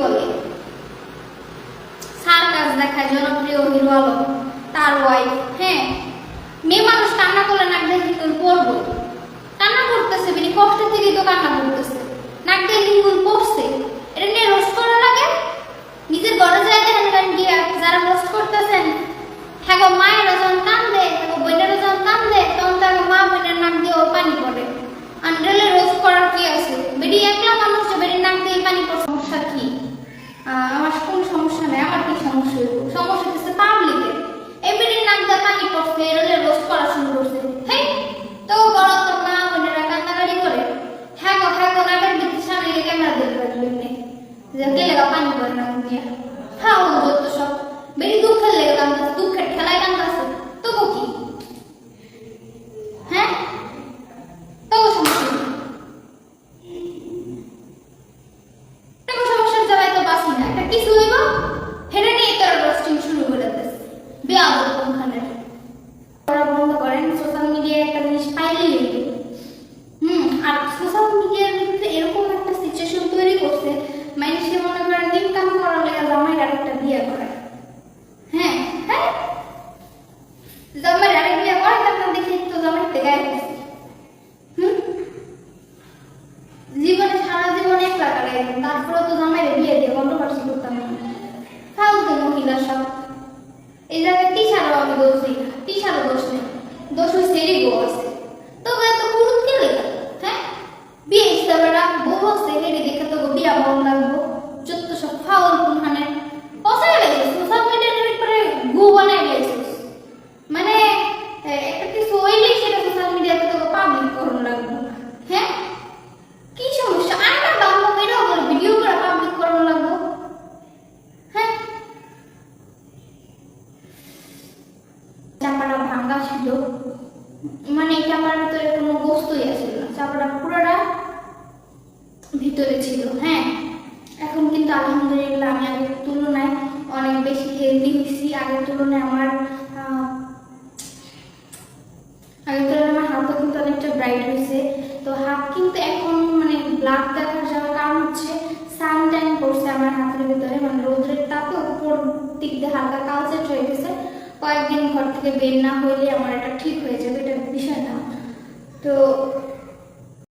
বলে। সার্কাস দেখায় জনপ্রিয় হিরো আলম, তার ওয়াইফ হ্যাঁ মেয়ে মানুষ কান্না করলে নাক দিয়ে হিঙ্গুল পড়ব? কান্না করতেছে মানে কষ্টের থেকেই তো কান্না করতেছে। নাক দিয়ে হিঙ্গুল পড়ছে। এটা নিয়ে রোস্ট করা লাগে নিজের ঘরে যায় দেখেন কারণ গিয়ে যারা রোস্ট করতেছেন হ্যাঁ গো মায়েরা যখন কান্দে হ্যাঁ গো বোনেরা যখন কান্দে তখন তার মা বোনের নাক দিয়ে ও পানি পড়ে আন্ডারলে রোস্ট করার কি আছে বেডি একলা মানুষ যে বেডির নাক দিয়ে পানি পড়ে সমস্যা কি আহ, আমার কোন সমস্যা নেই, আমার কি সমস্যা সমস্যা হচ্ছে পাবলিকে এই নাম দিয়ে পানি পড়ছে এরলে রোজ করা শুরু করছে। হেই, তো বড় তো মা বোনেরা কান্নাকাটি করে। হ্যাঁ গো হ্যাঁ গো নাকের ভিতরে সামনে ক্যামেরা দেখতে পারবেন যে কে লেগা পানি পড়ে না দিয়া হ্যাঁ ও তো সব। বেরি দুঃখের লেগে কান্দাছে, দুঃখের খেলায় কান্দাছে তবু কি হ্যাঁ তবু সমস্যা কি? তবু সমস্যার জায়গায় তো বাসি না একটা কিছু হইব হেরে নিয়ে তোরা রোস্টিং শুরু করে দিস বিয়া কোনখানে ওরা বন্ধ করেন সোশ্যাল মিডিয়ায় একটা জিনিস পাইলেই হইবে হুম আর সোশ্যাল মিডিয়ার ভিতরে এরকম একটা সিচুয়েশন করছে মানে সে মনে করেন ইনকাম করার লেগে জামাই আরেকটা বিয়ে করে। হ্যাঁ হ্যাঁ? জামাই আরেক বিয়ে করে, তারপর দেখি তো জামাই থেকে গেছে হুম? জীবনে সারা জীবন একলা কাটাইলাম তারপরে তো জামাই বিয়ে দিয়ে কন্ট্রোভার্সি করতাম ফালতু মহিলা সব। এই জায়গায় তো লাগবো যত ফাউল কোনখানে পসাই গেছে, সোশ্যাল মিডিয়ার উপরে গু বানাই গেছে। মানে একটা কিছু হইলেই সেটা সোশ্যাল মিডিয়াতে তো পাবলিক করুন লাগবো। হ্যাঁ? কি সমস্যা? আয়না বাংলা মেয়েরাও করে ভিডিও করে পাবলিক করুন লাগবো। হ্যাঁ? চাপাটা ভাঙ্গা ছিল। মানে চাপার ভিতরে কোনো বস্তুই আছিল না। চাপাটা পুরোটা ভিতরে ছিল। হ্যাঁ? কিন্তু আলহামদুলিল্লাহ আমি আগের তুলনায় অনেক বেশি হেলদি হয়েছি। আগের তুলনায় আমার আগের তুলনায় আমার হাতও কিন্তু অনেকটা ব্রাইট হয়েছে। তো হাত কিন্তু এখন মানে ব্লাড দেখা যাওয়ার কারণ হচ্ছে সানটাইন পড়ছে আমার হাতের ভিতরে। মানে রোদ্রের তাপে উপর দিক দিয়ে হালকা কালচেট হয়ে গেছে। কয়েকদিন ঘর থেকে বের না হইলে আমার এটা ঠিক হয়ে যাবে, এটা বিষয় না। তো